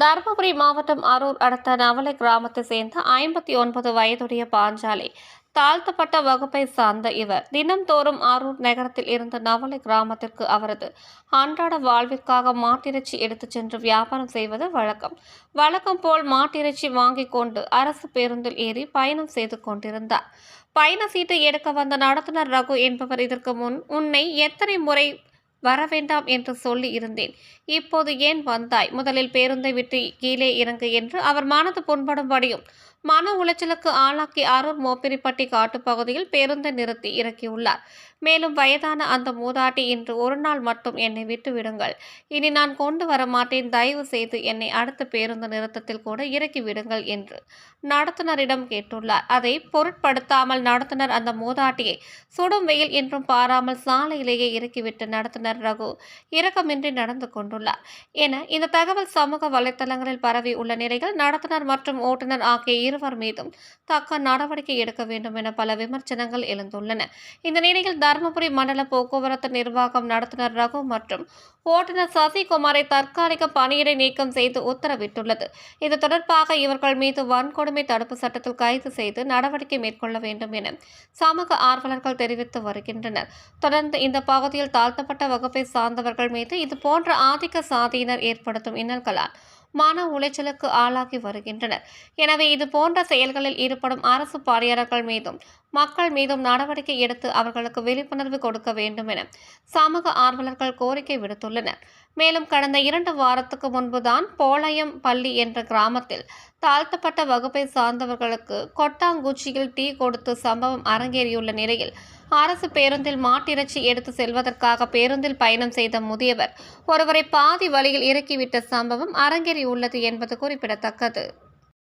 தருமபுரி மாவட்டம் அரூர் அடுத்த நவலை கிராமத்தை சேர்ந்த ஐம்பத்தி ஒன்பது வயதுடைய பாஞ்சாலி தாழ்த்தப்பட்ட வகுப்பை சார்ந்த இவர். தினம்தோறும் அரூர் நகரத்தில் இருந்த நவலை கிராமத்திற்கு அவரது அன்றாட வாழ்விற்காக மாட்டிறைச்சி எடுத்துச் சென்று வியாபாரம் செய்வது வழக்கம். வழக்கம் போல் மாட்டிறைச்சி வாங்கிக் கொண்டு அரசு பேருந்தில் ஏறி பயணம் செய்து கொண்டிருந்தார். பயண சீட்டை எடுக்க வந்த நடத்துனர் ரகு என்பவர் இதற்கு முன் உன்னை எத்தனை முறை வர வேண்டாம் என்று சொல்லி இருந்தேன். இப்போது ஏன் வந்தாய்? முதலில் பேருந்தை விட்டு கீழே இறங்கு என்று அவர் மனது புண்படும்படியும் மன உளைச்சலுக்கு ஆளாக்கி அரூர் மோப்பிரிப்பட்டி காட்டுப்பகுதியில் பேருந்தை நிறுத்தி இறக்கியுள்ளார். மேலும் வயதான அந்த மூதாட்டி இன்று ஒரு நாள் மட்டும் என்னை விட்டு விடுங்கள். இனி நான் கொண்டு வர மாட்டேன். தயவு செய்து என்னை அடுத்த பேருந்து நிறுத்தத்தில் கூட இறக்கி விடுங்கள் என்று நடத்துனரிடம் கேட்டுள்ளார். அதை பொருட்படுத்தாமல் நடத்துனர் அந்த மூதாட்டியை. சுடும் வெயில் என்றும் பாராமல் சாலையிலேயே இறக்கிவிட்டு நடத்துனர் ரகு. இரக்கமின்றி நடந்து கொண்டுள்ளார். என இந்த தகவல் சமூக வலைத்தளங்களில் பரவி உள்ள நிலையில் நடத்துனர் மற்றும் ஓட்டுநர் ஆகிய இருவர் மீதும் தக்க நடவடிக்கை எடுக்க வேண்டும் என பல விமர்சனங்கள் எழுந்துள்ளன. இந்த நிலையில் தருமபுரி மண்டல போக்குவரத்து நிர்வாகம் நடத்துனர் ரகு மற்றும் ஓட்டுநர் சசிகுமாரை தற்காலிக பணியிடை நீக்கம் செய்து உத்தரவிட்டுள்ளது. இது தொடர்பாக இவர்கள் மீது வன்கொடுமை தடுப்பு சட்டத்தில் கைது செய்து நடவடிக்கை மேற்கொள்ள வேண்டும் என சமூக ஆர்வலர்கள் தெரிவித்து வருகின்றனர். தொடர்ந்து இந்த பகுதியில் தாழ்த்தப்பட்ட வகுப்பை சார்ந்தவர்கள் மீது இது போன்ற ஆதிக்க சாதியினர் ஏற்படுத்தும் இன்னல்களால் மன உளைச்சலுக்கு ஆளாகி வருகின்றனர். எனவே இது போன்ற செயல்களில் ஈடுபடும் அரசு பணியாளர்கள் மீதும் மக்கள் மீதும் நடவடிக்கை எடுத்து அவர்களுக்கு விழிப்புணர்வு கொடுக்க வேண்டும் என சமூக ஆர்வலர்கள் கோரிக்கை விடுத்துள்ளனர். மேலும் கடந்த இரண்டு வாரத்துக்கு முன்புதான் போளையம் பள்ளி என்ற கிராமத்தில் தாழ்த்தப்பட்ட வகுப்பை சார்ந்தவர்களுக்கு கொட்டாங்குச்சியில் டீ கொடுத்து சம்பவம் அரங்கேறியுள்ள நிலையில் அரசு பேருந்தில் மாட்டிறைச்சி எடுத்து செல்வதற்காக பேருந்தில் பயணம் செய்த முதியவர் ஒருவரை பாதி வழியில் இறக்கிவிட்ட சம்பவம் அரங்கேறியுள்ளது என்பது குறிப்பிடத்தக்கது.